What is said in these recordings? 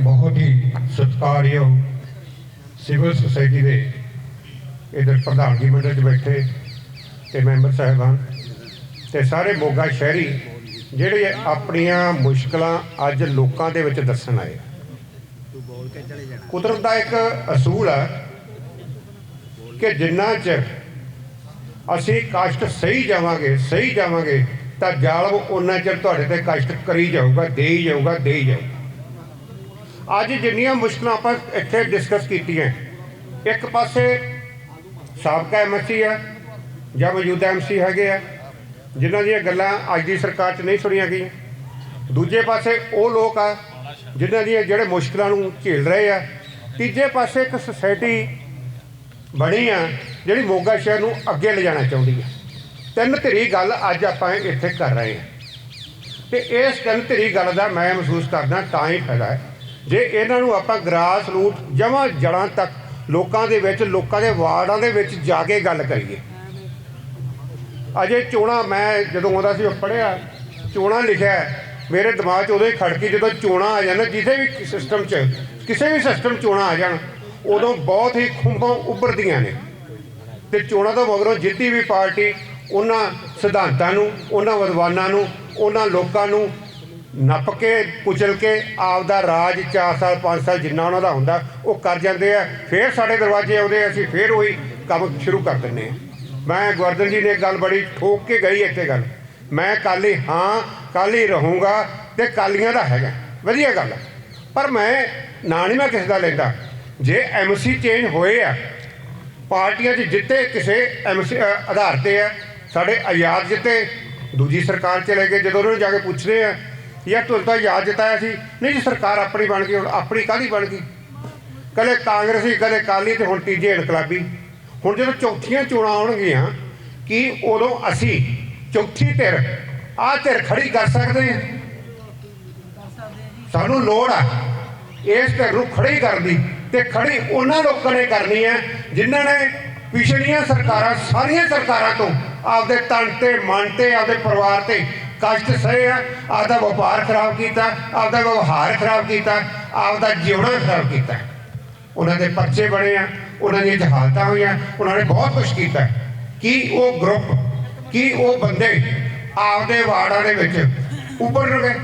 ਬਹੁਤ ਹੀ ਸਤਿਕਾਰਯੋਗ civil society ਦੇ ਇਧਰ ਪ੍ਰਧਾਨਗੀ ਮੰਡਲ 'ਚ ਬੈਠੇ ਤੇ ਮੈਂਬਰ ਸਾਹਿਬਾਨ ਤੇ ਸਾਰੇ ਮੋਗਾ ਸ਼ਹਿਰੀ ਜਿਹੜੇ ਆਪਣੀਆਂ ਮੁਸ਼ਕਲਾਂ ਅੱਜ ਲੋਕਾਂ ਦੇ ਵਿੱਚ ਦੱਸਣ ਆਏ ਕੁਦਰਤ ਦਾ ਇੱਕ ਅਸੂਲ ਹੈ ਕਿ ਜਿੰਨਾ ਚਿਰ ਅਸੀਂ ਕਸ਼ਟ ਸਹੀ ਜਾਵਾਂਗੇ ਸਹੀ ਜਾਵਾਂਗੇ ਤਾਂ ਜ਼ਾਲਮ ਉਹਨਾਂ ਚਿਰ ਤੁਹਾਡੇ ਤੇ ਕਸ਼ਟ ਕਰੀ ਜਾਊਗਾ ਦੇ ਹੀ ਜਾਊਗਾ ਦੇ ਹੀ ਜਾਊਗਾ। ਅੱਜ ਜਿੰਨੀਆਂ ਮੁਸ਼ਕਲਾਂ ਆਪਾਂ ਇੱਥੇ ਡਿਸਕਸ ਕੀਤੀਆਂ, ਇੱਕ ਪਾਸੇ ਸਾਬਕਾ ਐਮਸੀ ਆ, ਜਾਂ ਮੌਜੂਦਾ ਐਮਸੀ ਹੈਗੇ ਆ, ਜਿਨ੍ਹਾਂ ਦੀਆਂ ਗੱਲਾਂ ਅੱਜ ਦੀ ਸਰਕਾਰ 'ਚ ਨਹੀਂ ਸੁਣੀਆਂ ਗਈਆਂ। ਦੂਜੇ ਪਾਸੇ ਉਹ ਲੋਕ ਆ, ਜਿਨ੍ਹਾਂ ਦੀਆਂ ਜਿਹੜੇ ਮੁਸ਼ਕਲਾਂ ਨੂੰ ਝੇਲ ਰਹੇ ਆ। ਤੀਜੇ ਪਾਸੇ ਇੱਕ ਸੁਸਾਇਟੀ ਬਣੀ ਆ, ਜਿਹੜੀ ਮੋਗਾ ਸ਼ਹਿਰ ਨੂੰ ਅੱਗੇ ਲਿਜਾਣਾ ਚਾਹੁੰਦੀ ਆ। ਤਿੰਨ ਧਿਰੀ ਗੱਲ ਅੱਜ ਆਪਾਂ ਇੱਥੇ ਕਰ ਰਹੇ ਹਾਂ ਤੇ ਇਸ ਤਿੰਨ ਧਿਰੀ ਗੱਲ ਦਾ ਮੈਂ ਮਹਿਸੂਸ ਕਰਦਾ ਤਾਂ ਹੀ ਫਾਇਦਾ ਹੈ। ਜੇ ਇਹਨਾਂ ਨੂੰ ਆਪਾਂ ਗ੍ਰਾਸ ਰੂਟ ਜਮਾਂ ਜੜਾਂ ਤੱਕ ਲੋਕਾਂ ਦੇ ਵਿੱਚ, ਲੋਕਾਂ ਦੇ ਵਾਰਡਾਂ ਦੇ ਵਿੱਚ ਜਾ ਕੇ ਗੱਲ ਕਰੀਏ। ਅਜੇ ਚੋਣਾ ਮੈਂ ਜਦੋਂ ਆਉਂਦਾ ਸੀ, ਉਹ ਪੜਿਆ ਚੋਣਾ ਲਿਖਿਆ ਮੇਰੇ ਦਿਮਾਗ 'ਚ ਉਦੋਂ ਹੀ ਖੜਕੀ ਜਦੋਂ ਚੋਣਾ ਆ ਜਾਣ ਜਿਹਦੇ ਵੀ ਸਿਸਟਮ 'ਚ, ਕਿਸੇ ਵੀ ਸਿਸਟਮ ਚੋਣਾ ਆ ਜਾਣ, ਉਦੋਂ ਬਹੁਤ ਹੀ ਖੁੰਬਾਂ ਉੱਭਰਦੀਆਂ ਨੇ। ਤੇ ਚੋਣਾਂ ਤੋਂ ਮਗਰੋਂ ਜਿੱਤੀ ਵੀ ਪਾਰਟੀ, ਉਹਨਾਂ ਸਿਧਾਂਤਾਂ ਨੂੰ, ਉਹਨਾਂ ਵਿਦਵਾਨਾਂ ਨੂੰ, ਉਹਨਾਂ ਲੋਕਾਂ ਨੂੰ ਨੱਪ ਕੇ, ਕੁਚਲ ਕੇ ਆਪਦਾ ਰਾਜ 4 ਸਾਲ 5 ਸਾਲ ਜਿੰਨਾ ਉਹਨਾਂ ਦਾ ਹੁੰਦਾ, ਉਹ ਕਰ ਜਾਂਦੇ ਆ। ਫਿਰ ਸਾਡੇ ਦਰਵਾਜ਼ੇ ਆਉਂਦੇ ਅਸੀਂ ਫਿਰ ਉਹੀ ਕੰਮ ਸ਼ੁਰੂ ਕਰ ਦਿੰਦੇ ਆ। ਮੈਂ ਗਵਰਨਰ ਜੀ ਨੇ ਗੱਲ ਬੜੀ ਠੋਕ ਕੇ ਗਈ ਇੱਥੇ ਗੱਲ। ਮੈਂ ਕਾਲੀ ਹਾਂ ਕਾਲੀ ਰਹੂੰਗਾ ਤੇ ਕਾਲੀਆਂ ਦਾ ਹੈਗਾ। ਵਧੀਆ ਗੱਲ ਪਰ ਮੈਂ, ਨਾ ਨਹੀਂ ਮੈਂ ਕਿਸੇ ਦਾ ਲੈਂਦਾ। ਜੇ ਐਮਸੀ ਚੇਂਜ ਹੋਏ ਆ, ਪਾਰਟੀਆਂ 'ਚ ਜਿੱਤੇ ਕਿਸੇ ਐਮਸੀ ਆਧਾਰ ਤੇ ਆ, ਸਾਡੇ ਆਜ਼ਾਦ ਜਿੱਤੇ, ਦੂਜੀ ਸਰਕਾਰ ਚਲੇ ਗਏ, ਜਦੋਂ ਉਹਨਾਂ ਨੂੰ ਜਾ ਕੇ ਪੁੱਛਦੇ ਆ ਜਾਂ ਤੁਹਾਨੂੰ ਤਾਂ ਆਜ਼ਾਦ ਜਿਤਾਇਆ ਸੀ, ਨਹੀਂ ਜੀ ਸਰਕਾਰ ਆਪਣੀ ਬਣ ਗਈ, ਹੁਣ ਆਪਣੀ ਕਾਹਦੀ ਬਣ ਗਈ? ਕਦੇ ਕਾਂਗਰਸੀ ਕਦੇ ਕਾਲੀ ਤੇ ਹੁਣ ਤੀਜੇ ਇਨਕਲਾਬੀ। ਹੁਣ ਜਦੋਂ ਚੌਥੀਆਂ ਚੋਣਾਂ ਆਉਣਗੀਆਂ, ਕਿ ਉਦੋਂ ਅਸੀਂ ਚੌਥੀ ਧਿਰ, ਆਹ ਧਿਰ ਖੜੀ ਕਰ ਸਕਦੇ ਹਾਂ? ਸਾਨੂੰ ਲੋੜ ਆ, ਇਸ ਧਿਰ ਨੂੰ ਖੜੀ ਕਰਨ ਦੀ। ਤੇ ਖੜੀ ਉਹਨਾਂ ਲੋਕਾਂ ਨੇ ਕਰਨੀ ਹੈ, ਜਿਨ੍ਹਾਂ ਨੇ ਪਿਛਲੀਆਂ ਸਰਕਾਰਾਂ, ਸਾਰੀਆਂ ਸਰਕਾਰਾਂ ਤੋਂ ਆਪਦੇ ਤਨ ਤੇ ਮਨ ਤੇ, ਆਪਦੇ ਪਰਿਵਾਰ ਤੇ ਕਸ਼ਟ ਸਹੇ ਆ, ਆਪਦਾ ਵਪਾਰ ਖਰਾਬ ਕੀਤਾ, ਆਪਦਾ ਵਿਵਹਾਰ ਖਰਾਬ ਕੀਤਾ, ਆਪਦਾ ਜਿਉਣਾ ਖਰਾਬ ਕੀਤਾ। ਉਹਨਾਂ ਦੇ ਪਰਚੇ ਬਣੇ ਆ, ਉਹਨਾਂ ਦੀਆਂ ਜਹਾਲਤਾਂ ਹੋਈਆਂ, ਉਹਨਾਂ ਨੇ ਬਹੁਤ ਕੁਝ ਕੀਤਾ। ਕੀ ਉਹ ਗਰੁੱਪ, ਕੀ ਉਹ ਬੰਦੇ ਆਪਦੇ ਵਾਰਡਾਂ ਦੇ ਵਿੱਚ ਉੱਭਰ ਗਏ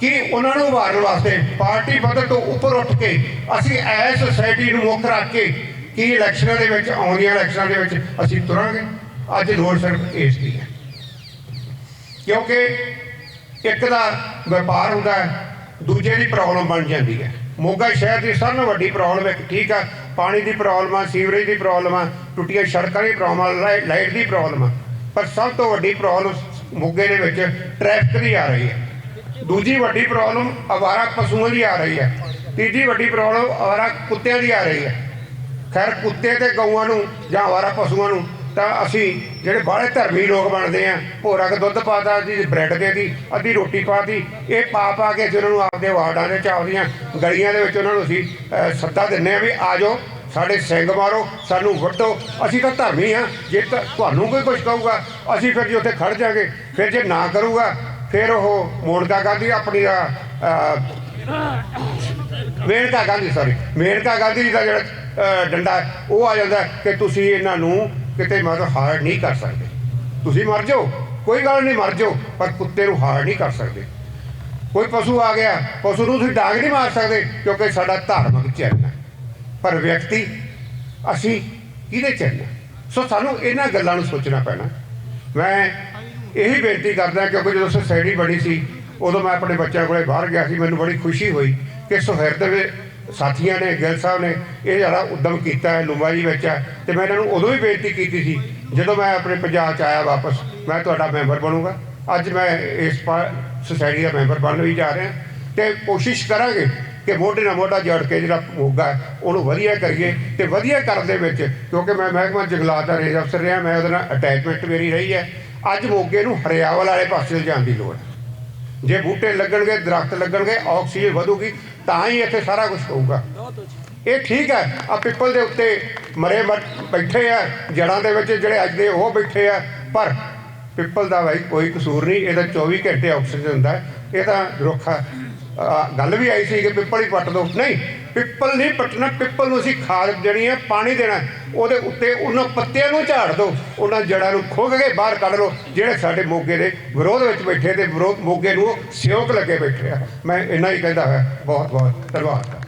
ਕਿ ਉਹਨਾਂ ਨੂੰ ਉਭਾਰਨ ਵਾਸਤੇ ਪਾਰਟੀ ਪੱਧਰ ਤੋਂ ਉੱਪਰ ਉੱਠ ਕੇ ਅਸੀਂ ਐਸ ਸੋਸਾਇਟੀ ਨੂੰ ਮੁੱਖ ਰੱਖ ਕੇ ਕੀ ਇਲੈਕਸ਼ਨਾਂ ਦੇ ਵਿੱਚ, ਆਉਂਦੀਆਂ ਇਲੈਕਸ਼ਨਾਂ ਦੇ ਵਿੱਚ ਅਸੀਂ ਤੁਰਾਂਗੇ? ਅੱਜ ਲੋੜ ਸਿਰਫ ਇਸ ਦੀ ਹੈ। ਕਿਉਂਕਿ ਇੱਕ ਦਾ ਵਪਾਰ ਹੁੰਦਾ ਹੈ, ਦੂਜੇ ਦੀ ਪ੍ਰੋਬਲਮ ਬਣ ਜਾਂਦੀ ਹੈ। ਮੋਗਾ ਸ਼ਹਿਰ ਦੀ ਸਭ ਤੋਂ ਵੱਡੀ ਪ੍ਰੋਬਲਮ ਹੈ ਠੀਕ ਆ, ਪਾਣੀ ਦੀ ਪ੍ਰੋਬਲਮ ਆ, ਸੀਵਰੇਜ ਦੀ ਪ੍ਰੋਬਲਮ ਆ, ਟੁੱਟੀਆਂ ਸੜਕਾਂ ਦੀ ਪ੍ਰੋਬਲਮ ਆ, ਲਾਈ- ਲਾਈਟ ਦੀ ਪ੍ਰੋਬਲਮ ਆ। ਪਰ ਸਭ ਤੋਂ ਵੱਡੀ ਪ੍ਰੋਬਲਮ ਮੋਗੇ ਦੇ ਵਿੱਚ ਟ੍ਰੈਫਿਕ ਦੀ ਆ ਰਹੀ ਹੈ। ਦੂਜੀ ਵੱਡੀ ਪ੍ਰੋਬਲਮ ਅਵਾਰਾ ਪਸ਼ੂਆਂ ਦੀ ਆ ਰਹੀ ਹੈ। ਤੀਜੀ ਵੱਡੀ ਪ੍ਰੋਬਲਮ ਅਵਾਰਾ ਕੁੱਤਿਆਂ ਦੀ ਆ ਰਹੀ ਹੈ। ਖੈਰ, ਕੁੱਤੇ ਤੇ ਗਊਆਂ ਨੂੰ ਜਾਂ ਅਵਾਰਾ ਪਸ਼ੂਆਂ ਨੂੰ ਤਾਂ ਅਸੀਂ ਜਿਹੜੇ ਬਾਹਲੇ ਧਰਮੀ ਲੋਕ ਬਣਦੇ ਆ, ਭੋਰਾ ਕੇ ਦੁੱਧ ਪਾਤਾ ਜੀ ਬ੍ਰੈਡ ਦੇ ਦੀ ਅੱਧੀ ਰੋਟੀ ਪਾਤੀ, ਇਹ ਪਾ ਪਾ ਕੇ ਅਸੀਂ ਉਹਨਾਂ ਨੂੰ ਆਪਦੇ ਵਾਰਡਾਂ ਦੇ ਚ ਆਪਦੀਆਂ ਗਲੀਆਂ ਦੇ ਵਿੱਚ ਉਹਨਾਂ ਨੂੰ ਅਸੀਂ ਸੱਦਾ ਦਿੰਨੇ ਆ ਵੀ ਆ ਜਾਓ, ਸਾਡੇ ਸਿੰਘ ਮਾਰੋ, ਸਾਨੂੰ ਵੱਢੋ ਅਸੀਂ ਤਾਂ ਧਰਮੀ ਆ, ਜੇ ਤਾਂ ਤੁਹਾਨੂੰ ਕੋਈ ਕੁਝ ਕਹੂਗਾ, ਅਸੀਂ ਫਿਰ ਜੀ ਉੱਥੇ ਖੜ ਜਾਾਂਗੇ, ਫਿਰ ਜੇ ਨਾ ਕਰੂਗਾ, ਫਿਰ ਉਹ ਮੋਨਕਾ ਗਾਂਧੀ ਆਪਣੀ ਮੇਨਕਾ ਗਾਂਧੀ ਸੌਰੀ ਮੇਨਕਾ ਗਾਂਧੀ ਜੀ ਦਾ ਜਿਹੜਾ ਡੰਡਾ ਉਹ ਆ ਜਾਂਦਾ ਕਿ ਤੁਸੀਂ ਇਹਨਾਂ ਨੂੰ ਕਿਤੇ ਮਤਲਬ ਹਾਰ ਨਹੀਂ ਕਰ ਸਕਦੇ। ਤੁਸੀਂ ਮਰ ਜਾਓ, ਕੋਈ ਗੱਲ ਨਹੀਂ ਮਰ ਜਾਓ, ਪਰ ਕੁੱਤੇ ਨੂੰ ਹਾਰ ਨਹੀਂ ਕਰ ਸਕਦੇ। ਕੋਈ ਪਸ਼ੂ ਆ ਗਿਆ, ਪਸ਼ੂ ਨੂੰ ਤੁਸੀਂ ਡਾਂਗ ਨਹੀਂ ਮਾਰ ਸਕਦੇ, ਕਿਉਂਕਿ ਸਾਡਾ ਧਾਰਮਿਕ ਚਿੰਨ੍ਹ ਹੈ। ਪਰ ਵਿਅਕਤੀ, ਅਸੀਂ ਕਿਹਦੇ ਚਿੰਨ੍ਹ ਸੋ ਸਾਨੂੰ ਇਹਨਾਂ ਗੱਲਾਂ ਨੂੰ ਸੋਚਣਾ ਪੈਣਾ। ਮੈਂ ਇਹੀ ਬੇਨਤੀ ਕਰਦਾ, ਕਿਉਂਕਿ ਜਦੋਂ ਸੋਸਾਇਟੀ ਬਣੀ ਸੀ, ਉਦੋਂ ਮੈਂ ਆਪਣੇ ਬੱਚਿਆਂ ਕੋਲੇ ਬਾਹਰ ਗਿਆ ਸੀ, ਮੈਨੂੰ ਬੜੀ ਖੁਸ਼ੀ ਹੋਈ ਕਿ ਸੁਹਿਰਦ ਦੇ ਸਾਥੀਆਂ ਨੇ ਗਿੱਲ ਸਾਹਿਬ ਨੇ ਇਹ ਜਿਹੜਾ ਉਦਮ ਕੀਤਾ ਹੈ, ਲੁੰਬਾਈ ਵਿੱਚ ਹੈ, ਤੇ ਮੈਂ ਇਹਨਾਂ ਨੂੰ ਉਦੋਂ ਵੀ ਬੇਨਤੀ ਕੀਤੀ ਸੀ, ਜਦੋਂ ਮੈਂ ਆਪਣੇ ਪੰਜਾਬ ਚ ਆਇਆ ਵਾਪਸ, ਮੈਂ ਤੁਹਾਡਾ ਮੈਂਬਰ ਬਣੂੰਗਾ। ਅੱਜ ਮੈਂ ਇਸ ਸੁਸਾਇਟੀ ਦਾ ਮੈਂਬਰ ਬਣਨ ਵੀ ਜਾ ਰਿਹਾ ਤੇ ਕੋਸ਼ਿਸ਼ ਕਰਾਂਗੇ ਕਿ ਮੋਢੇ ਨਾਲ ਮੋਢਾ ਜੋੜ ਕੇ ਜਿਹੜਾ ਮੋਗਾ ਉਹਨੂੰ ਵਧੀਆ ਕਰੀਏ ਤੇ ਵਧੀਆ ਕਰਨ ਦੇ ਵਿੱਚ, ਕਿਉਂਕਿ ਮੈਂ ਮਹਿਕਮਾ ਜੰਗਲਾਤ ਦਾ ਰੇਂਜ ਅਫਸਰ ਰਿਹਾ, ਮੈਂ ਉਹਦੇ ਨਾਲ ਅਟੈਚਮੈਂਟ ਮੇਰੀ ਰਹੀ ਹੈ। ਅੱਜ ਮੋਗੇ ਨੂੰ ਹਰਿਆਵਲ ਵਾਲੇ ਪਾਸੇ ਲਿਜਾਣ ਦੀ ਲੋੜ ਹੈ। ਜੇ ਬੂਟੇ ਲੱਗਣਗੇ, ਦਰਖਤ ਲੱਗਣਗੇ, ਆਕਸੀਜਨ ਵਧੂਗੀ ਤਾਂ ਹੀ ਇੱਥੇ ਸਾਰਾ ਕੁਝ ਹੋਊਗਾ। ਇਹ ਠੀਕ ਹੈ ਆ ਪਿੱਪਲ ਦੇ ਉੱਤੇ ਮਰੇ ਮਰ ਬੈਠੇ ਆ, ਜੜਾਂ ਦੇ ਵਿੱਚ ਜਿਹੜੇ ਅੱਜ ਦੇ ਉਹ ਬੈਠੇ ਆ, ਪਰ ਪਿੱਪਲ ਦਾ ਭਾਈ ਕੋਈ ਕਸੂਰ ਨਹੀਂ ਇਹਦਾ 24 ਘੰਟੇ ਆਕਸੀਜਨ ਹੁੰਦਾ ਇਹ ਤਾਂ ਰੁੱਖ ਗੱਲ ਵੀ ਆਈ ਸੀ ਕਿ ਪਿੱਪਲ ਹੀ ਪੱਟ ਦਿਓ ਨਹੀਂ ਪਿੱਪਲ ਨਹੀਂ ਪੱਟਣਾ, ਪਿੱਪਲ ਨੂੰ ਅਸੀਂ ਖਾਦ ਦੇਣੀ ਹੈ, ਪਾਣੀ ਦੇਣਾ ਉਹਦੇ ਉੱਤੇ ਉਹਨਾਂ ਪੱਤਿਆਂ ਨੂੰ ਝਾੜ ਦਿਓ। ਉਹਨਾਂ ਜੜ੍ਹਾਂ ਨੂੰ ਖੁੱਗ ਕੇ ਬਾਹਰ ਕੱਢ ਲਓ। ਜਿਹੜੇ ਸਾਡੇ ਮੋਗੇ ਦੇ ਵਿਰੋਧ ਵਿੱਚ ਬੈਠੇ ਤੇ ਵਿਰੋਧ ਮੋਗੇ ਨੂੰ ਸਿਉਂਕ ਲੱਗੇ ਬੈਠੇ ਆ। ਮੈਂ ਇੰਨਾ ਹੀ ਕਹਿੰਦਾ ਹੋਇਆ। ਬਹੁਤ ਬਹੁਤ ਧੰਨਵਾਦ।